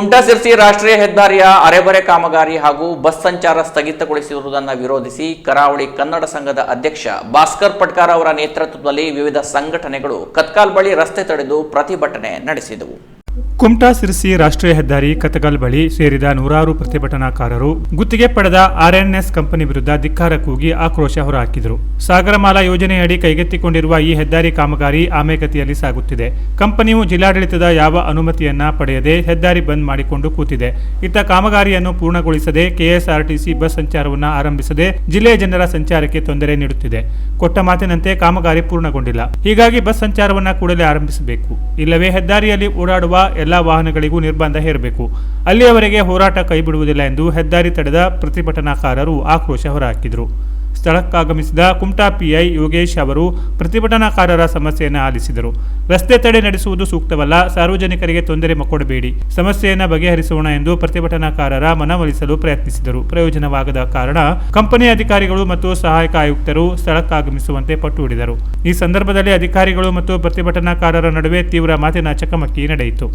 ಕುಮಟಾ ಸಿರ್ಸಿ ರಾಷ್ಟ್ರೀಯ ಹೆದ್ದಾರಿಯ ಅರೆಬರೆ ಕಾಮಗಾರಿ ಹಾಗೂ ಬಸ್ ಸಂಚಾರ ಸ್ಥಗಿತಗೊಳಿಸಿರುವುದನ್ನು ವಿರೋಧಿಸಿ ಕರಾವಳಿ ಕನ್ನಡ ಸಂಘದ ಅಧ್ಯಕ್ಷ ಭಾಸ್ಕರ್ ಪಟ್ಕಾರ್ ಅವರ ನೇತೃತ್ವದಲ್ಲಿ ವಿವಿಧ ಸಂಘಟನೆಗಳು ಕತ್ಕಾಲ್ ಬಳಿ ರಸ್ತೆ ತಡೆದು ಪ್ರತಿಭಟನೆ ನಡೆಸಿದವು. ಕುಮಟಾ ಸಿರ್ಸಿ ರಾಷ್ಟ್ರೀಯ ಹೆದ್ದಾರಿ ಕತಗಲ್ ಬಳಿ ಸೇರಿದ ನೂರಾರು ಪ್ರತಿಭಟನಾಕಾರರು ಗುತ್ತಿಗೆ ಪಡೆದ ಆರ್ಎನ್ಎಸ್ ಕಂಪನಿ ವಿರುದ್ಧ ಧಿಕ್ಕಾರ ಕೂಗಿ ಆಕ್ರೋಶ ಹೊರಹಾಕಿದರು. ಸಾಗರಮಾಲಾ ಯೋಜನೆಯಡಿ ಕೈಗೆತ್ತಿಕೊಂಡಿರುವ ಈ ಹೆದ್ದಾರಿ ಕಾಮಗಾರಿ ಆಮೆಗತಿಯಲ್ಲಿ ಸಾಗುತ್ತಿದೆ. ಕಂಪನಿಯು ಜಿಲ್ಲಾಡಳಿತದ ಯಾವ ಅನುಮತಿಯನ್ನ ಪಡೆಯದೆ ಹೆದ್ದಾರಿ ಬಂದ್ ಮಾಡಿಕೊಂಡು ಕೂತಿದೆ. ಇತ್ತ ಕಾಮಗಾರಿಯನ್ನು ಪೂರ್ಣಗೊಳಿಸದೆ ಕೆಎಸ್ಆರ್ಟಿಸಿ ಬಸ್ ಸಂಚಾರವನ್ನು ಆರಂಭಿಸದೆ ಜಿಲ್ಲೆಯ ಜನರ ಸಂಚಾರಕ್ಕೆ ತೊಂದರೆ ನೀಡುತ್ತಿದೆ. ಕೊಟ್ಟ ಮಾತಿನಂತೆ ಕಾಮಗಾರಿ ಪೂರ್ಣಗೊಂಡಿಲ್ಲ. ಹೀಗಾಗಿ ಬಸ್ ಸಂಚಾರವನ್ನ ಕೂಡಲೇ ಆರಂಭಿಸಬೇಕು. ಇಲ್ಲವೇ ಹೆದ್ದಾರಿಯಲ್ಲಿ ಓಡಾಡುವ ಎಲ್ಲಾ ವಾಹನಗಳಿಗೂ ನಿರ್ಬಂಧ ಹೇರಬೇಕು. ಅಲ್ಲಿಯವರೆಗೆ ಹೋರಾಟ ಕೈಬಿಡುವುದಿಲ್ಲ ಎಂದು ಹೆದ್ದಾರಿ ತಡೆದ ಪ್ರತಿಭಟನಾಕಾರರು ಆಕ್ರೋಶ ಹೊರಹಾಕಿದರು. ಸ್ಥಳಕ್ಕಾಗಮಿಸಿದ ಕುಮಟಾ ಪಿಐ ಯೋಗೇಶ್ ಅವರು ಪ್ರತಿಭಟನಾಕಾರರ ಸಮಸ್ಯೆಯನ್ನು ಆಲಿಸಿದರು. ರಸ್ತೆ ತಡೆ ನಡೆಸುವುದು ಸೂಕ್ತವಲ್ಲ, ಸಾರ್ವಜನಿಕರಿಗೆ ತೊಂದರೆ ಕೊಡಬೇಡಿ ಸಮಸ್ಯೆಯನ್ನು ಬಗೆಹರಿಸೋಣ ಎಂದು ಪ್ರತಿಭಟನಾಕಾರರ ಮನವೊಲಿಸಲು ಪ್ರಯತ್ನಿಸಿದರು. ಪ್ರಯೋಜನವಾಗದ ಕಾರಣ ಕಂಪನಿ ಅಧಿಕಾರಿಗಳು ಮತ್ತು ಸಹಾಯಕ ಆಯುಕ್ತರು ಸ್ಥಳಕ್ಕಾಗಮಿಸುವಂತೆ ಪಟ್ಟು ಹಿಡಿದರು. ಈ ಸಂದರ್ಭದಲ್ಲಿ ಅಧಿಕಾರಿಗಳು ಮತ್ತು ಪ್ರತಿಭಟನಾಕಾರರ ನಡುವೆ ತೀವ್ರ ಮಾತಿನ ಚಕಮಕಿ ನಡೆಯಿತು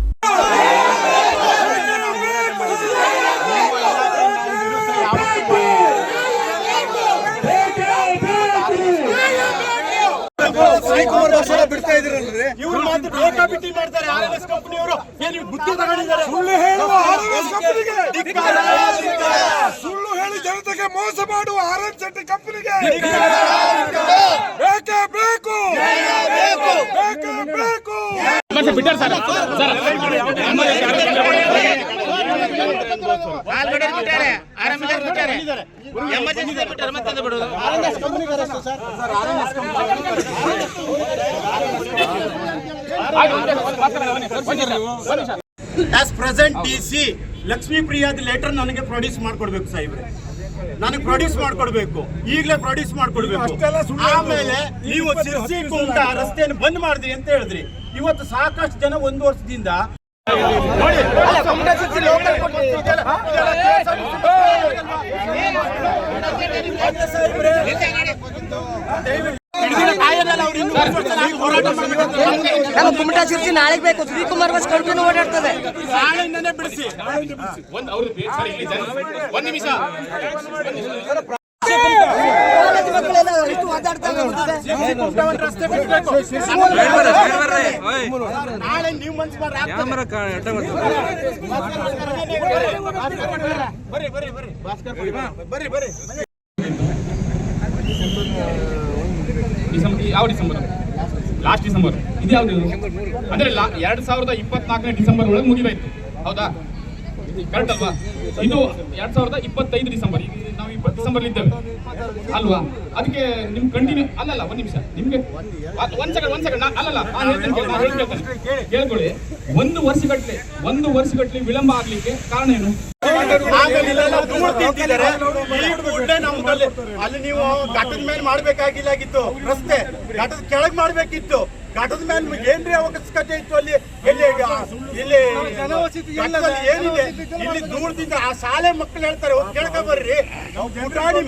ಶ್ರೀಕುಮಾರ್ ವರ್ಷ ಬಿಡ್ತಾ ಇದ್ರಲ್ರಿ ಇವ್ರು ಮಾತ್ರ ಬೇಕಾಬಿಟ್ಟಿ ಮಾಡ್ತಾರೆ ಆರ್ ಎಸ್ ಕಂಪನಿಯವರು. ಏನು ಬುದ್ಧಿ ತಗೊಂಡಿದ್ದಾರೆ? ಸುಳ್ಳು ಹೇಳುವ ಆರ್ಎಸ್ ಕಂಪನಿಗೆ. ಧಿಕ್ಕಾರ, ಧಿಕ್ಕಾರ. ಸುಳ್ಳು ಹೇಳಿ ಜನತೆಗೆ ಮೋಸ ಮಾಡುವ ಆರ್ಎಸ್ ಶೆಟ್ಟಿ ಕಂಪನಿಗೆ. ಬೇಕೇ? ಬೇಕು. ಬೇಕೇ? ಬೇಕು as present D C Lakshmi ಪ್ರಿಯಾದ letter ನನಗೆ ಪ್ರೊಡ್ಯೂಸ್ ಮಾಡ್ಕೊಡ್ಬೇಕು ಸಾಹೇಬ್ರೆ ನನಗೆ ಪ್ರೊಡ್ಯೂಸ್ ಮಾಡ್ಕೊಡ್ಬೇಕು ಈಗಲೇ ಪ್ರೊಡ್ಯೂಸ್ ಮಾಡ್ಕೊಡ್ಬೇಕು ಆಮೇಲೆ ನೀವು ಸಿರ್ಸಿ ಆ ರಸ್ತೆಯನ್ನು ಬಂದ್ ಮಾಡಿದ್ರಿ ಅಂತ ಹೇಳಿದ್ರಿ ಇವತ್ತು ಸಾಕಷ್ಟು ಜನ ಒಂದು ವರ್ಷದಿಂದ ನೋಡಿ, ಅವ್ರು ಒಂದು. ನಮ್ಮ ಕುಮಟಾ ಶಿರ್ಸಿ ನಾಳೆಗೆ ಬೇಕು. ಶ್ರೀಕುಮಾರ್ ಬಸ್ ಕಂಟಿನ್ಯೂ ಓಡಾಡ್ತದೆ. ನಾಳೆಯಿಂದನೇ ಬಿಡಿಸಿ. ಇಷ್ಟು ಒದ್ದಾಡ್ತವೆ ಒಂದು ರಸ್ತೆ ಬಿಡ್ಬೇಕು. ನಾಳೆ ನೀವು ಮನ್ಸು. ಬರ್ರಿ ಬರ್ರಿ. ಬರ್ರಿ. ಭಾಸ್ಕರ್ ಬರ್ರಿ ಬರ್ರಿ ಡಿಸೆಂಬರ್ ಯಾವ ಡಿಸೆಂಬರ್ ಲಾಸ್ಟ್ ಡಿಸೆಂಬರ್. ಇದು ಯಾವ್ದು ಅಂದ್ರೆ ಎರಡ್ ಸಾವಿರದ ಇಪ್ಪತ್ನಾಲ್ಕನೇ ಡಿಸೆಂಬರ್ ಒಳಗೆ ಮುಗಿದಾಯ್ತು. ಹೌದಾ? ಕರೆಕ್ಟ್ ಅಲ್ವಾ? ಇದು ಎರಡ್ ಸಾವಿರದ ಇಪ್ಪತ್ತೈದು ಡಿಸೆಂಬರ್. ಡಿಸೆಂಬರ್ ಇದ್ದೇವೆ. ಅಲ್ವಾ? ಅದಕ್ಕೆ ನಿಮ್ ಕಂಟಿನ್ಯೂ ಅಲ್ಲಲ್ಲ, ಒಂದ್ ನಿಮಿಷ. ನಿಮ್ಗೆ ಒಂದ್ ಸೆಕೆಂಡ್ ಒಂದ್ ಸೆಕೆಂಡ್ ಅಲ್ಲಲ್ಲ ನಾನು ಹೇಳ್ತೇನೆ. ಕೇಳ್ಕೊಳ್ಳಿ. ಒಂದು ವರ್ಷಗಟ್ಲೆ ಒಂದು ವರ್ಷಗಟ್ಲೆ ವಿಳಂಬ ಆಗ್ಲಿಕ್ಕೆ ಕಾರಣ ಏನು? ಅಲ್ಲಿ ನೀವು ಘಟದ ಮೇಲೆ ಮಾಡ್ಬೇಕಾಗಿಲ್ಲಾಗಿತ್ತು ರಸ್ತೆ. ಘಟದ ಕೆಳಗ್ ಮಾಡ್ಬೇಕಿತ್ತು. ಘಟದ ಮೇಲೆ ಏನ್ರಿ ಅವಶ್ಯಕತೆ ಇತ್ತು ಅಲ್ಲಿ ಎಲ್ಲಿ ಇಲ್ಲಿ ಏನಿದೆ ಇಲ್ಲಿ ಧೂಳದಿಂದ ಆ ಶಾಲೆ ಮಕ್ಕಳು ಹೇಳ್ತಾರೆ ಹೋಗಿ ಕೇಳ್ಕೊ ಬರ್ರಿ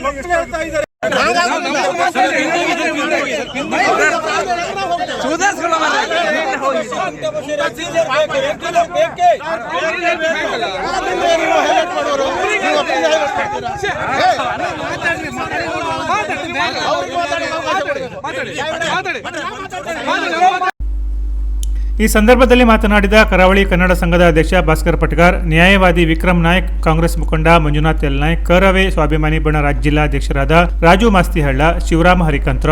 ಮಕ್ಕಳು ಹೇಳ್ತಾ ಇದ್ದಾರೆ ಮಾತಾಡಿ ಮಾತಾಡಿ ಮಾತಾಡಿ ಮಾತಾಡಿ ಈ ಸಂದರ್ಭದಲ್ಲಿ ಮಾತನಾಡಿದ ಕರಾವಳಿ ಕನ್ನಡ ಸಂಘದ ಅಧ್ಯಕ್ಷ ಭಾಸ್ಕರ್ ಪಟ್ಗಾರ್, ನ್ಯಾಯವಾದಿ ವಿಕ್ರಮ್ ನಾಯ್ಕ್, ಕಾಂಗ್ರೆಸ್ ಮುಖಂಡ ಮಂಜುನಾಥ್ ಎಲ್ ನಾಯ್ಕ್, ಕರವೇ ಸ್ವಾಭಿಮಾನಿ ಬಣ ರಾಜ್ಯ ಜಿಲ್ಲಾಧ್ಯಕ್ಷರಾದ ರಾಜು ಮಾಸ್ತಿಹಳ್ಳ, ಶಿವರಾಮ ಹರಿಕಂತ್ರ,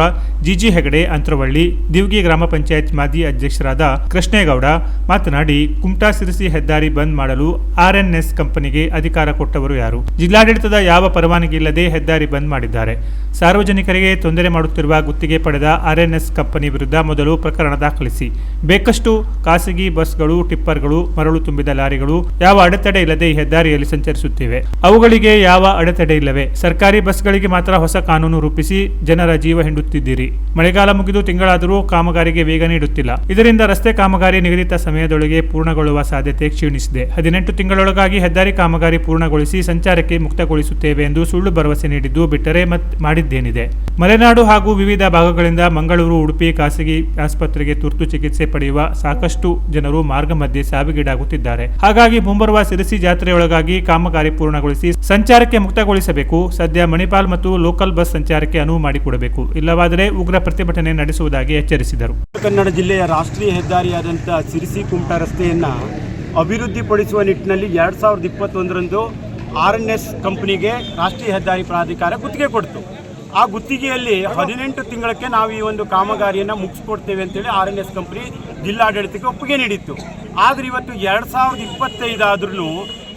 ಜಿಜಿ ಹೆಗಡೆ ಅಂತರವಳ್ಳಿ, ದಿವ್ಗಿ ಗ್ರಾಮ ಪಂಚಾಯತ್ ಮಾಜಿ ಅಧ್ಯಕ್ಷರಾದ ಕೃಷ್ಣೇಗೌಡ ಮಾತನಾಡಿ, ಕುಮಟಾ ಸಿರಿಸಿ ಹೆದ್ದಾರಿ ಬಂದ್ ಮಾಡಲು ಆರ್ಎನ್ಎಸ್ ಕಂಪನಿಗೆ ಅಧಿಕಾರ ಕೊಟ್ಟವರು ಯಾರು? ಜಿಲ್ಲಾಡಳಿತದ ಯಾವ ಪರವಾನಗಿ ಇಲ್ಲದೆ ಹೆದ್ದಾರಿ ಬಂದ್ ಮಾಡಿದ್ದಾರೆ? ಸಾರ್ವಜನಿಕರಿಗೆ ತೊಂದರೆ ಮಾಡುತ್ತಿರುವ ಗುತ್ತಿಗೆ ಪಡೆದ ಆರ್ಎನ್ಎಸ್ ಕಂಪನಿ ವಿರುದ್ಧ ಮೊದಲು ಪ್ರಕರಣ ದಾಖಲಿಸಿ. ಬೇಕಷ್ಟು ಖಾಸಗಿ ಬಸ್ಗಳು, ಟಿಪ್ಪರ್ಗಳು, ಮರಳು ತುಂಬಿದ ಲಾರಿಗಳು, ಯಾವ ಅಡೆತಡೆ ಇಲ್ಲದೆ ಈ ಹೆದ್ದಾರಿಯಲ್ಲಿ ಸಂಚರಿಸುತ್ತಿವೆ. ಅವುಗಳಿಗೆ ಯಾವ ಅಡೆತಡೆ ಇಲ್ಲವೇ? ಸರ್ಕಾರಿ ಬಸ್ಗಳಿಗೆ ಮಾತ್ರ ಹೊಸ ಕಾನೂನು ರೂಪಿಸಿ ಜನರ ಜೀವ ಹಿಂಡುತ್ತಿದ್ದೀರಿ. ಮಳೆಗಾಲ ಮುಗಿದು ತಿಂಗಳಾದರೂ ಕಾಮಗಾರಿಗೆ ವೇಗ ನೀಡುತ್ತಿಲ್ಲ. ಇದರಿಂದ ರಸ್ತೆ ಕಾಮಗಾರಿ ನಿಗದಿತ ಸಮಯದೊಳಗೆ ಪೂರ್ಣಗೊಳ್ಳುವ ಸಾಧ್ಯತೆ ಕ್ಷೀಣಿಸಿದೆ. ಹದಿನೆಂಟು ತಿಂಗಳೊಳಗಾಗಿ ಹೆದ್ದಾರಿ ಕಾಮಗಾರಿ ಪೂರ್ಣಗೊಳಿಸಿ ಸಂಚಾರಕ್ಕೆ ಮುಕ್ತಗೊಳಿಸುತ್ತೇವೆ ಎಂದು ಸುಳ್ಳು ಭರವಸೆ ನೀಡಿದ್ದು ಬಿಟ್ಟರೆ ಮತ್ ಮಾಡಿದ್ದೇನಿದೆ. ಮಲೆನಾಡು ಹಾಗೂ ವಿವಿಧ ಭಾಗಗಳಿಂದ ಮಂಗಳೂರು, ಉಡುಪಿ ಖಾಸಗಿ ಆಸ್ಪತ್ರೆಗೆ ತುರ್ತು ಚಿಕಿತ್ಸೆ ಪಡೆಯುವ ಸಾಕಷ್ಟು ಜನರು ಮಾರ್ಗ ಮಧ್ಯೆ ಸಾವಿಗೀಡಾಗುತ್ತಿದ್ದಾರೆ. ಹಾಗಾಗಿ ಮುಂಬರುವ ಸಿರಸಿ ಜಾತ್ರೆಯೊಳಗಾಗಿ ಕಾಮಗಾರಿ ಪೂರ್ಣಗೊಳಿಸಿ ಸಂಚಾರಕ್ಕೆ ಮುಕ್ತಗೊಳಿಸಬೇಕು. ಸದ್ಯ ಮಣಿಪಾಲ್ ಮತ್ತು ಲೋಕಲ್ ಬಸ್ ಸಂಚಾರಕ್ಕೆ ಅನುವು ಮಾಡಿಕೊಡಬೇಕು. ಇಲ್ಲವಾದರೆ ಉಗ್ರ ಪ್ರತಿಭಟನೆ ನಡೆಸುವುದಾಗಿ ಎಚ್ಚರಿಸಿದರು. ಕನ್ನಡ ಜಿಲ್ಲೆಯ ರಾಷ್ಟ್ರೀಯ ಹೆದ್ದಾರಿಯಾದಂಥ ಸಿರಿಸಿ ಕುಮಟ ರಸ್ತೆಯನ್ನು ಅಭಿವೃದ್ಧಿಪಡಿಸುವ ನಿಟ್ಟಿನಲ್ಲಿ ಎರಡು ಸಾವಿರದ ಇಪ್ಪತ್ತೊಂದರಂದು ಆರ್ ಎನ್ ಎಸ್ ಕಂಪನಿಗೆ ರಾಷ್ಟ್ರೀಯ ಹೆದ್ದಾರಿ ಪ್ರಾಧಿಕಾರ ಗುತ್ತಿಗೆ ಕೊಡ್ತು. ಆ ಗುತ್ತಿಗೆಯಲ್ಲಿ ಹದಿನೆಂಟು ತಿಂಗಳಕ್ಕೆ ನಾವು ಈ ಒಂದು ಕಾಮಗಾರಿಯನ್ನು ಮುಗಿಸ್ಕೊಡ್ತೇವೆ ಅಂತೇಳಿ ಆರ್ ಎನ್ ಎಸ್ ಕಂಪ್ನಿ ಜಿಲ್ಲಾಡಳಿತಕ್ಕೆ ಒಪ್ಪಿಗೆ ನೀಡಿತ್ತು. ಆದರೆ ಇವತ್ತು ಎರಡು ಸಾವಿರದ ಇಪ್ಪತ್ತೈದಾದ್ರೂ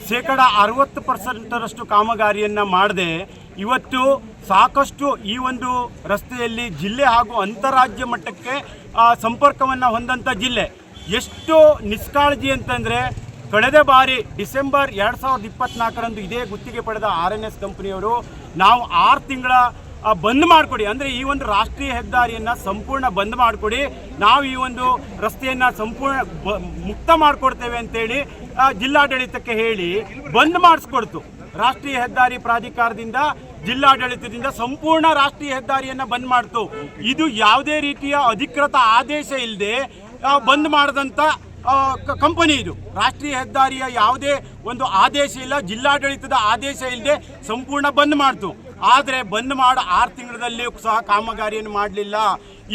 ಶೇಕಡ ಅರವತ್ತು ಪರ್ಸೆಂಟರಷ್ಟು ಕಾಮಗಾರಿಯನ್ನು ಮಾಡದೆ, ಇವತ್ತು ಸಾಕಷ್ಟು ಈ ಒಂದು ರಸ್ತೆಯಲ್ಲಿ ಜಿಲ್ಲೆ ಹಾಗೂ ಅಂತಾರಾಜ್ಯ ಮಟ್ಟಕ್ಕೆ ಸಂಪರ್ಕವನ್ನು ಹೊಂದಂಥ ಜಿಲ್ಲೆ. ಎಷ್ಟು ನಿಷ್ಕಾಳಜಿ ಅಂತಂದರೆ ಕಳೆದ ಬಾರಿ ಡಿಸೆಂಬರ್ ಎರಡು ಸಾವಿರದ ಇಪ್ಪತ್ತ್ನಾಲ್ಕರಂದು ಇದೇ ಗುತ್ತಿಗೆ ಪಡೆದ ಆರ್ ಎನ್ ಎಸ್ ಕಂಪ್ನಿಯವರು ನಾವು ಆರು ತಿಂಗಳ ಬಂದ್ ಮಾಡಿಕೊಡಿ. ಅಂದರೆ ಈ ಒಂದು ರಾಷ್ಟ್ರೀಯ ಹೆದ್ದಾರಿಯನ್ನು ಸಂಪೂರ್ಣ ಬಂದ್ ಮಾಡಿಕೊಡಿ. ನಾವು ಈ ಒಂದು ರಸ್ತೆಯನ್ನು ಸಂಪೂರ್ಣ ಮುಕ್ತ ಮಾಡಿಕೊಡ್ತೇವೆ ಅಂತೇಳಿ ಜಿಲ್ಲಾಡಳಿತಕ್ಕೆ ಹೇಳಿ ಬಂದ್ ಮಾಡಿಸ್ಕೊಡ್ತು. ರಾಷ್ಟ್ರೀಯ ಹೆದ್ದಾರಿ ಪ್ರಾಧಿಕಾರದಿಂದ, ಜಿಲ್ಲಾಡಳಿತದಿಂದ ಸಂಪೂರ್ಣ ರಾಷ್ಟ್ರೀಯ ಹೆದ್ದಾರಿಯನ್ನು ಬಂದ್ ಮಾಡ್ತು. ಇದು ಯಾವುದೇ ರೀತಿಯ ಅಧಿಕೃತ ಆದೇಶ ಇಲ್ಲದೆ ಬಂದ್ ಮಾಡಿದಂಥ ಕಂಪನಿ ಇದು. ರಾಷ್ಟ್ರೀಯ ಹೆದ್ದಾರಿಯ ಯಾವುದೇ ಒಂದು ಆದೇಶ ಇಲ್ಲ, ಜಿಲ್ಲಾಡಳಿತದ ಆದೇಶ ಇಲ್ಲದೆ ಸಂಪೂರ್ಣ ಬಂದ್ ಮಾಡ್ತು. ಆದರೆ ಬಂದ್ ಮಾಡಿ ಆರು ತಿಂಗಳಲ್ಲಿಯೂ ಸಹ ಕಾಮಗಾರಿಯನ್ನು ಮಾಡಲಿಲ್ಲ.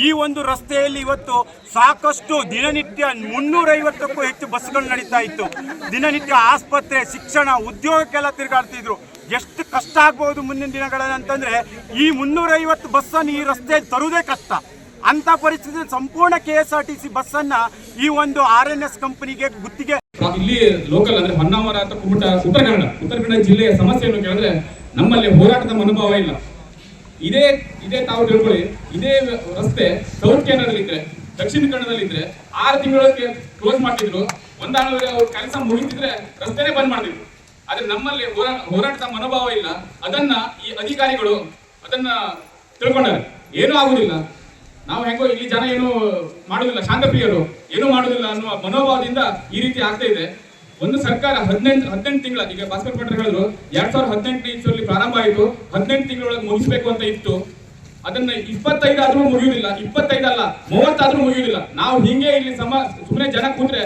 ಈ ಒಂದು ರಸ್ತೆಯಲ್ಲಿ ಇವತ್ತು ಸಾಕಷ್ಟು ದಿನನಿತ್ಯ ಮುನ್ನೂರೈವತ್ತಕ್ಕೂ ಹೆಚ್ಚು ಬಸ್ಗಳು ನಡೀತಾ ಇತ್ತು. ದಿನನಿತ್ಯ ಆಸ್ಪತ್ರೆ, ಶಿಕ್ಷಣ ಉದ್ಯೋಗಕ್ಕೆಲ್ಲ ತಿರುಗಾಡ್ತಿದ್ರು. ಎಷ್ಟು ಕಷ್ಟ ಆಗ್ಬೋದು ಮುಂದಿನ ದಿನಗಳಲ್ಲಿ ಅಂತಂದ್ರೆ ಈ ಮುನ್ನೂರೈವತ್ತು ಬಸ್ಸನ್ನು ಈ ರಸ್ತೆಯಲ್ಲಿ ತರುವುದೇ ಕಷ್ಟ. ಅಂತ ಪರಿಸ್ಥಿತಿ ಸಂಪೂರ್ಣ K S R T C ಬಸ್ಸನ್ನ ಈ ಒಂದು ಆರ್ ಎನ್ ಎಸ್ ಕಂಪನಿಗೆ ಗುತ್ತಿಗೆ ಇಲ್ಲಿ ಲೋಕಲ್ ಅಂದ್ರೆ ಹೊನ್ನಾವರ ಕುಮಟ ಉತ್ತರ ಕನ್ನಡ ಉತ್ತರ ಕನ್ನಡ ಜಿಲ್ಲೆಯ ಸಮಸ್ಯೆಯನ್ನು ಕೇಳಿದ್ರೆ ನಮ್ಮಲ್ಲಿ ಹೋರಾಟದ ಮನೋಭಾವ ಇಲ್ಲ. ಇದೇ ಇದೇ ತಾವು ತಿಳ್ಕೊಳ್ಳಿ, ಇದೇ ರಸ್ತೆ ಸೌತ್ ಕೇಂದ್ರದಲ್ಲಿದ್ರೆ ದಕ್ಷಿಣ ಕನ್ನಡದಲ್ಲಿದ್ರೆ ಆರು ತಿಂಗಳೊಳಗೆ ಕ್ಲೋಸ್ ಮಾಡ್ತಿದ್ರು. ಒಂದಾನವರೆ ಅವ್ರ ಕೆಲಸ ಮುಗಿತಿದ್ರೆ ರಸ್ತೆನೇ ಬಂದ್ ಮಾಡ್ತಿದ್ರು. ಆದ್ರೆ ನಮ್ಮಲ್ಲಿ ಹೋರಾ- ಹೋರಾಟದ ಮನೋಭಾವ ಇಲ್ಲ. ಅದನ್ನ ಈ ಅಧಿಕಾರಿಗಳು ಅದನ್ನ ತಿಳ್ಕೊಂಡಾರೆ. ಏನೂ ಆಗುದಿಲ್ಲ. ನಾವು ಹೆಂಗೋ ಇಲ್ಲಿ ಜನ ಏನು ಮಾಡುದಿಲ್ಲ, ಶಾಂತಪ್ರಿಯರು ಏನೂ ಮಾಡುದಿಲ್ಲ ಅನ್ನುವ ಮನೋಭಾವದಿಂದ ಈ ರೀತಿ ಆಗ್ತಾ ಇದೆ. ಒಂದು ಸರ್ಕಾರ ಹದಿನೆಂಟು ಹದಿನೆಂಟು ತಿಂಗಳ ಈಗ ಭಾಸ್ಕರ್ ಭಟ್ರು ಹೇಳಿದ್ರು ಎರಡ್ ಸಾವಿರದ ಹದಿನೆಂಟನೇ ಇಸ್ವಿಯಲ್ಲಿ ಪ್ರಾರಂಭ ಆಯಿತು ಹದಿನೆಂಟು ತಿಂಗಳೊಳಗೆ ಮುಗಿಸ್ಬೇಕು ಅಂತ ಇತ್ತು. ಅದನ್ನ ಇಪ್ಪತ್ತೈದಾದ್ರೂ ಮುಗಿಯುವುದಿಲ್ಲ ಇಪ್ಪತ್ತೈದಲ್ಲ ಮೂವತ್ತಾದ್ರೂ ಮುಗಿಯುವುದಿಲ್ಲ ನಾವು ಹಿಂಗೆ ಇಲ್ಲಿ ಸಮ ಸುಮ್ಮನೆ ಜನ ಕೂತ್ರೆ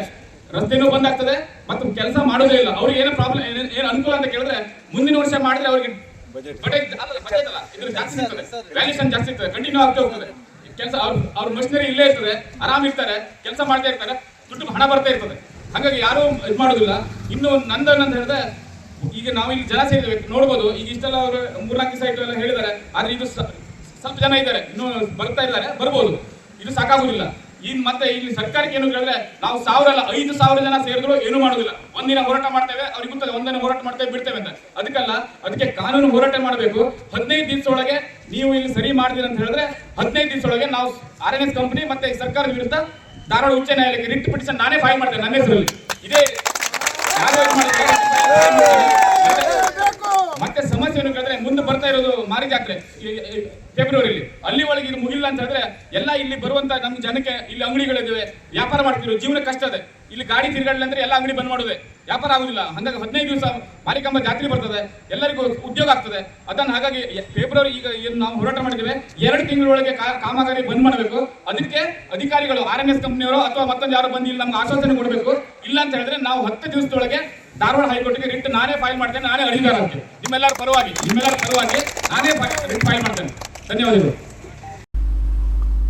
ರಸ್ತೆನೂ ಬಂದ್ ಆಗ್ತದೆ ಮತ್ತು ಕೆಲಸ ಮಾಡೋದೇ ಇಲ್ಲ. ಅವ್ರಿಗೆ ಏನೋ ಪ್ರಾಬ್ಲಮ್ ಏನು ಅನುಕೂಲ ಅಂತ ಕೇಳಿದ್ರೆ ಮುಂದಿನ ವರ್ಷ ಮಾಡಿದ್ರೆ ಅವ್ರಿಗೆ ಬಜೆಟ್ ಅಲ್ಲ ಬಜೆಟ್ ಅಲ್ಲ ಇದ್ರ ಜಾಸ್ತಿ ಇರ್ತದೆ ವ್ಯಾಲ್ಯೂಷನ್ ಜಾಸ್ತಿ ಇರ್ತದೆ ಕಂಟಿನ್ಯೂ ಆಗ್ತಾ ಹೋಗ್ತದೆ. ಕೆಲಸ ಅವ್ರ ಅವ್ರ ಮಷಿನರಿ ಇಲ್ಲೇ ಇರ್ತದೆ ಆರಾಮ್ ಇರ್ತಾರೆ ಕೆಲಸ ಮಾಡ್ತಾ ಇರ್ತಾರೆ ದುಡ್ಡು ಹಣ ಬರ್ತಾ ಇರ್ತದೆ. ಹಾಗಾಗಿ ಯಾರು ಇದು ಮಾಡೋದಿಲ್ಲ. ಇನ್ನು ನಂದನ್ ಹೇಳಿದ್ರೆ, ಈಗ ನಾವು ಇಲ್ಲಿ ಜನ ಸೇರಿದ್ದೇವೆ ನೋಡ್ಬೋದು. ಈಗ ಇಷ್ಟೆಲ್ಲ ಅವರು ಮೂರ್ನಾಲ್ಕು ದಿವಸ ಇಟ್ಟು ಎಲ್ಲ ಹೇಳಿದ್ದಾರೆ. ಆದ್ರೆ ಇದು ಸ್ವಲ್ಪ ಜನ ಇದ್ದಾರೆ. ಇನ್ನು ಬರ್ತಾ ಇದ್ದಾರೆ. ಬರ್ಬೋದು. ಇದು ಸಾಕಾಗುದಿಲ್ಲ. ಇನ್ ಮತ್ತೆ ಇಲ್ಲಿ ಸರ್ಕಾರಕ್ಕೆ ಏನು ಹೇಳಿದ್ರೆ, ನಾವು ಸಾವಿರ ಅಲ್ಲ ಐದು ಸಾವಿರ ಜನ ಸೇರಿದ್ರು ಏನು ಮಾಡೋದಿಲ್ಲ. ಒಂದಿನ ಹೋರಾಟ ಮಾಡ್ತೇವೆ, ಅವ್ರಿಗೆ ಗೊತ್ತದೆ ಒಂದಿನ ಹೋರಾಟ ಮಾಡ್ತೇವೆ, ಬಿಡ್ತೇವೆ ಅಂತ. ಅದಕ್ಕಲ್ಲ, ಅದಕ್ಕೆ ಕಾನೂನು ಹೋರಾಟ ಮಾಡಬೇಕು. ಹದಿನೈದು ದಿವಸದೊಳಗೆ ನೀವು ಇಲ್ಲಿ ಸರಿ ಮಾಡ್ತೀರಿ ಅಂತ ಹೇಳಿದ್ರೆ, ಹದಿನೈದು ದಿವಸದೊಳಗೆ ನಾವು ಆರ್ ಎಸ್ ಕಂಪನಿ ಮತ್ತೆ ಸರ್ಕಾರದ ವಿರುದ್ಧ ಧಾರವಾಡ ಉಚ್ಚ ನ್ಯಾಯಾಲಯಕ್ಕೆ ರಿಟ್ ಪಿಟಿಷನ್ ನಾನೇ ಫೈಲ್ ಮಾಡ್ತೇನೆ ನನ್ನ ಹೆಸರಲ್ಲಿ ಇದೇ ಮತ್ತೆ ಸಮಸ್ಯೆ ಏನು ಕೇಳಿದ್ರೆ ಮುಂದೆ ಬರ್ತಾ ಇರೋದು ಮಾರಿ ಜಾತ್ರೆ ಫೆಬ್ರವರಿಲಿ ಅಲ್ಲಿ ಒಳಗೆ ಇದು ಮುಗಿಲ್ಲ ಅಂತ ಹೇಳಿದ್ರೆ ಎಲ್ಲ ಇಲ್ಲಿ ಬರುವಂತ ನಮ್ಮ ಜನಕ್ಕೆ ಇಲ್ಲಿ ಅಂಗಡಿಗಳಿದ್ದಾವೆ ವ್ಯಾಪಾರ ಮಾಡ್ತಿರೋ ಜೀವನ ಕಷ್ಟ ಇದೆ ಇಲ್ಲಿ ಗಾಡಿ ತಿರುಗಾಡಲಿ ಅಂದ್ರೆ ಎಲ್ಲ ಅಂಗಡಿ ಬಂದ್ ಮಾಡೋದೆ ವ್ಯಾಪಾರ ಆಗುದಿಲ್ಲ. ಹಂಗಾಗಿ ಹದಿನೈದು ದಿವಸ ಮಾರಿಕಂಬ ಜಾತ್ರೆ ಬರ್ತದೆ. ಎಲ್ಲರಿಗೂ ಉದ್ಯೋಗ ಆಗ್ತದೆ. ಅದನ್ನ ಹಾಗಾಗಿ ಫೆಬ್ರವರಿ ಈಗ ಏನು ನಾವು ಹೋರಾಟ ಮಾಡಿದ್ದೇವೆ. ಎರಡು ತಿಂಗಳೊಳಗೆ ಕಾಮಗಾರಿ ಬಂದ್ ಮಾಡಬೇಕು. ಅದಕ್ಕೆ ಅಧಿಕಾರಿಗಳು ಆರ್ ಎನ್ ಎಸ್ ಕಂಪ್ನಿಯವರು ಅಥವಾ ಮತ್ತೊಂದು ಯಾರು ಬಂದು ಇಲ್ಲಿ ನಮ್ಗೆ ಆಶ್ವಾಸನೆ ಕೊಡಬೇಕು. ಇಲ್ಲ ಅಂತ ಹೇಳಿದ್ರೆ ನಾವು ಹತ್ತು ದಿವಸದೊಳಗೆ ಧಾರವಾಡ ಹೈಕೋರ್ಟ್ಗೆ ರಿಟ್ ನಾನೇ ಫೈಲ್ ಮಾಡ್ತೇನೆ. ನಾನೇ ಅಧಿಕಾರ ಆಗ್ತೇನೆ ನಿಮ್ಮೆಲ್ಲರ ಪರವಾಗಿ ನಿಮ್ಮೆಲ್ಲರ ಪರವಾಗಿ ನಾನೇ ರಿಟ್ ಫೈಲ್ ಮಾಡ್ತೇನೆ. ಧನ್ಯವಾದಗಳು.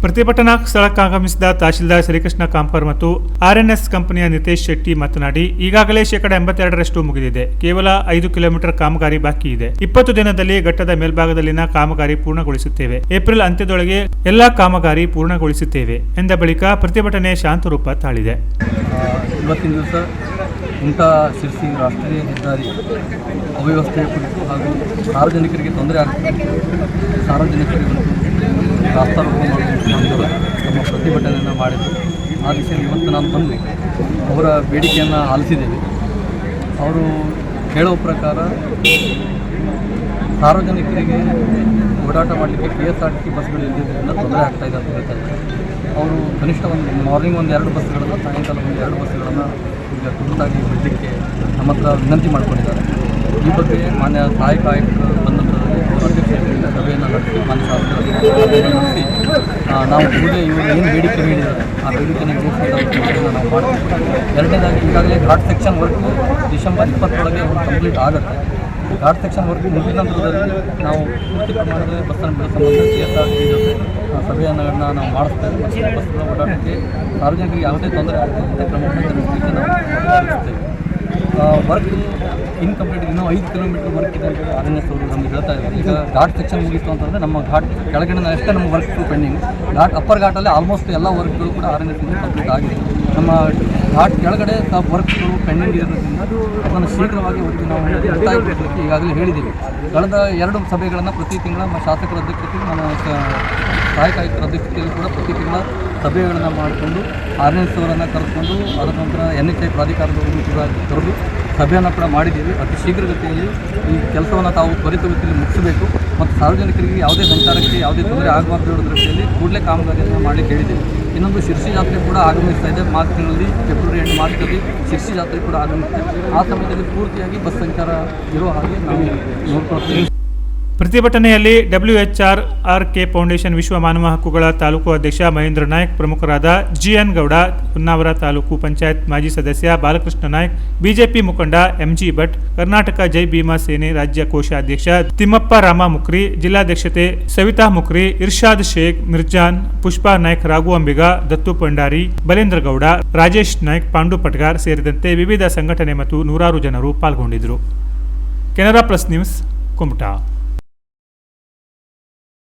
ಪ್ರತಿಭಟನಾ ಸ್ಥಳಕ್ಕಾಗಮಿಸಿದ ತಹಶೀಲ್ದಾರ್ ಶ್ರೀಕೃಷ್ಣ ಕಾಂಪರ್ ಮತ್ತು ಆರ್ಎನ್ಎಸ್ ಕಂಪನಿಯ ನಿತೇಶ್ ಶೆಟ್ಟಿ ಮಾತನಾಡಿ, ಈಗಾಗಲೇ ಶೇಕಡ ಎಂಬತ್ತೆರಡರಷ್ಟು ಮುಗಿದಿದೆ. ಕೇವಲ ಐದು ಕಿಲೋಮೀಟರ್ ಕಾಮಗಾರಿ ಬಾಕಿ ಇದೆ. ಇಪ್ಪತ್ತು ದಿನದಲ್ಲಿ ಘಟ್ಟದ ಮೇಲ್ಭಾಗದಲ್ಲಿನ ಕಾಮಗಾರಿ ಪೂರ್ಣಗೊಳಿಸುತ್ತೇವೆ. ಏಪ್ರಿಲ್ ಅಂತ್ಯದೊಳಗೆ ಎಲ್ಲಾ ಕಾಮಗಾರಿ ಪೂರ್ಣಗೊಳಿಸುತ್ತೇವೆ ಎಂದ ಬಳಿಕ ಪ್ರತಿಭಟನೆ ಶಾಂತರೂಪ ತಾಳಿದೆ. ಇವತ್ತಿನ ಶಿರ್ಸಿ ರಾಷ್ಟ್ರೀಯ ಹೆದ್ದಾರಿ ಅವ್ಯವಸ್ಥೆಯ ಕುರಿತು ಹಾಗೂ ಸಾರ್ವಜನಿಕರಿಗೆ ತೊಂದರೆ ಆಗ್ತದೆ. ಸಾರ್ವಜನಿಕರಿಗೆ ಒಂದು ರಾಸ್ತಾರೋಕ ತಮ್ಮ ಪ್ರತಿಭಟನೆಯನ್ನು ಮಾಡಿದ್ದು ಆ ದಿಶೆಯಲ್ಲಿ ಇವತ್ತು ನಾನು ಬಂದು ಅವರ ಬೇಡಿಕೆಯನ್ನು ಆಲಿಸಿದ್ದೇವೆ. ಅವರು ಹೇಳುವ ಪ್ರಕಾರ ಸಾರ್ವಜನಿಕರಿಗೆ ಓಡಾಟ ಮಾಡಲಿಕ್ಕೆ ಕೆ ಎಸ್ ಆರ್ ಟಿ ಬಸ್ಗಳು ಇಲ್ಲದಿದ್ದರಿಂದ ತೊಂದರೆ ಆಗ್ತಾ ಇದೆ ಅಂತ ಹೇಳ್ತಾ ಇದ್ದಾರೆ ಅವರು ಕನಿಷ್ಠ ಒಂದು ಮಾರ್ನಿಂಗ್ ಒಂದು ಎರಡು ಬಸ್ಗಳನ್ನು, ಸಾಯಂಕಾಲ ಒಂದು ಎರಡು ಬಸ್ಗಳನ್ನು ಈಗ ತುರ್ತಾಗಿ ಬಿಡಲಿಕ್ಕೆ ನಮ್ಮ ಹತ್ರ ವಿನಂತಿ ಮಾಡ್ಕೊಂಡಿದ್ದಾರೆ. ಈ ಬಗ್ಗೆ ಮಾನ್ಯ ಸಹಾಯಕ ಆಯುಕ್ತರು ಬಂದಂಥದ್ದು ಅಧ್ಯಕ್ಷತೆಯಲ್ಲಿ ಸಭೆಯನ್ನು ನಡೆಸಿ ಮಾನ್ಯ ನಾವು ಪೂಜೆ, ಇವರು ಏನು ಬೇಡಿಕೆ ನೀಡಿದೆ ಆ ಬೇಡಿಕೆನ ಈಡೇರಿಸುವಂಥ ನಾವು ಮಾಡ್ತೀವಿ. ಎರಡನೇದಾಗಿ ಈಗಾಗಲೇ ಘಾಟ್ ಸೆಕ್ಷನ್ ವರ್ಕು ಡಿಸೆಂಬರ್ ಇಪ್ಪತ್ತರೊಳಗೆ ಕಂಪ್ಲೀಟ್ ಆಗುತ್ತೆ. ಘಾಟ್ ಸೆಕ್ಷನ್ ವರ್ಕ್ ಮುಗಿದ ನಂತರದಲ್ಲಿ ನಾವು ಪೂರ್ತಿ ಪ್ರಮಾಣದಲ್ಲಿ ಬಸ್ಸನ್ನು ಬಿಡೋ ಸಭೆಯನ್ನು ನಾವು ಮಾಡಿಸ್ತೇವೆ. ಮತ್ತು ಬಸ್ಗಳ ಓಡಾಟಕ್ಕೆ ಸಾರ್ವಜನಿಕರಿಗೆ ಯಾವುದೇ ತೊಂದರೆ ಆಗದಂತೆ ಕ್ರಮವನ್ನು ನಾವು ವರ್ಕ್ ಇನ್ಕಂಪ್ಲೀಟ್ ಇನ್ನೂ ಐದು ಕಿಲೋಮೀಟರ್ ವರ್ಕ್ ಇದೆ ಅಂತ ಅರಣ್ಯ ಎಸ್ ನಮಗೆ ಹೇಳ್ತಾ ಇದ್ದಾರೆ. ಈಗ ಘಾಟ್ ಸೆಕ್ಷನ್ ಮುಗಿತು ಅಂತಂದರೆ ನಮ್ಮ ಘಾಟ್ ಕೆಳಗಡೆ ಅಷ್ಟೇ ನಮ್ಮ ವರ್ಕ್ ಪೆಂಡಿಂಗ್ ಘಾಟ್ ಅಪ್ಪರ್ ಘಾಟಲ್ಲಿ ಆಲ್ಮೋಸ್ಟ್ ಎಲ್ಲ ವರ್ಕ್ಗಳು ಕೂಡ ಅರಣ್ಯ ಕಂಪ್ಲೀಟ್ ಆಗಿದೆ. ನಮ್ಮ ಘಾಟ್ ಕೆಳಗಡೆ ವರ್ಕ್ಗಳು ಪೆಂಡಿಂಗ್ ಇರೋದ್ರಿಂದ ಅದನ್ನು ಶೀಘ್ರವಾಗಿ ಅವರಿಗೆ ನಾವು ಒತ್ತಾಯಪಡಿಸಲಿಕ್ಕೆ ಈಗಾಗಲೇ ಹೇಳಿದ್ದೀವಿ. ಕಳೆದ ಎರಡು ಸಭೆಗಳನ್ನು ಪ್ರತಿ ತಿಂಗಳ ನಮ್ಮ ಶಾಸಕರ ಅಧ್ಯಕ್ಷತೆಯಲ್ಲಿ ನಮ್ಮ ಸಹಾಯಕ ಆಯುಕ್ತರ ಅಧ್ಯಕ್ಷತೆಯಲ್ಲಿ ಕೂಡ ಪ್ರತಿ ತಿಂಗಳ ಸಭೆಗಳನ್ನು ಮಾಡಿಕೊಂಡು ಆರ್ ಎನ್ ಎಸ್ ಅವರನ್ನು ಕರೆದುಕೊಂಡು ಅದರ ನಂತರ ಎನ್ ಎಚ್ ಐ ಪ್ರಾಧಿಕಾರದವರು ಕೂಡ ಕರೆದು ಸಭೆಯನ್ನು ಕೂಡ ಮಾಡಿದ್ದೀವಿ. ಅತಿ ಶೀಘ್ರಗತಿಯಲ್ಲಿ ಈ ಕೆಲಸವನ್ನು ತಾವು ತ್ವರಿತಗತಿಯಲ್ಲಿ ಮುಗಿಸಬೇಕು ಮತ್ತು ಸಾರ್ವಜನಿಕರಿಗೆ ಯಾವುದೇ ಸಂಚಾರಕ್ಕೆ ಯಾವುದೇ ತೊಂದರೆ ಆಗಬಾರ್ದು ಹೇಳೋ ದೃಷ್ಟಿಯಲ್ಲಿ ಕೂಡಲೇ ಕಾಮಗಾರಿಯನ್ನು ಮಾಡಲಿಕ್ಕೆ ಹೇಳಿದ್ದೀವಿ ಇನ್ನೊಂದು ಶಿರ್ಸಿ ಜಾತ್ರೆ ಕೂಡ ಆಗಮಿಸ್ತಾ ಇದೆ. ಮಾರ್ಚ್ ತಿಂಗಳಲ್ಲಿ, ಫೆಬ್ರವರಿ ಎಂಟು ಮಾರ್ಚಲ್ಲಿ ಶಿರ್ಸಿ ಜಾತ್ರೆ ಕೂಡ ಆಗಮಿಸುತ್ತೆ ಆ ಸಮಯದಲ್ಲಿ ಪೂರ್ತಿಯಾಗಿ ಬಸ್ ಸಂಚಾರ ಇರೋ ಹಾಗೆ ನಾವು ನೋಡ್ಕೊಳ್ತೀವಿ. ಪ್ರತಿಭಟನೆಯಲ್ಲಿ ಡಬ್ಲ್ಯೂಎಚ್ಆರ್ ಆರ್ ಕೆ ಫೌಂಡೇಶನ್ ವಿಶ್ವ ಮಾನವ ಹಕ್ಕುಗಳ ತಾಲೂಕು ಅಧ್ಯಕ್ಷ ಮಹೇಂದ್ರ ನಾಯ್ಕ್, ಪ್ರಮುಖರಾದ ಜಿಎನ್ ಗೌಡ, ಹೊನ್ನಾವರ ತಾಲೂಕು ಪಂಚಾಯತ್ ಮಾಜಿ ಸದಸ್ಯ ಬಾಲಕೃಷ್ಣ ನಾಯ್ಕ್, ಬಿಜೆಪಿ ಮುಖಂಡ ಎಂಜಿ ಭಟ್, ಕರ್ನಾಟಕ ಜೈ ಭೀಮಾ ಸೇನೆ ರಾಜ್ಯ ಕೋಶಾಧ್ಯಕ್ಷ ತಿಮ್ಮಪ್ಪ ರಾಮ ಮುಕ್ರಿ ಜಿಲ್ಲಾಧ್ಯಕ್ಷತೆ ಸವಿತಾ ಮುಕ್ರಿ ಇರ್ಷಾದ್ ಶೇಖ್, ಮಿರ್ಜಾನ್, ಪುಷ್ಪಾ ನಾಯ್ಕ್, ರಾಘು ಅಂಬಿಗ, ದತ್ತು ಪಂಡಾರಿ, ಬಲೇಂದ್ರ ಗೌಡ, ರಾಜೇಶ್ ನಾಯ್ಕ್, ಪಾಂಡು ಪಟ್ಗಾರ್ ಸೇರಿದಂತೆ ವಿವಿಧ ಸಂಘಟನೆ ಮತ್ತು ನೂರಾರು ಜನರು ಪಾಲ್ಗೊಂಡಿದ್ದರು. Canara plus news, Kumta.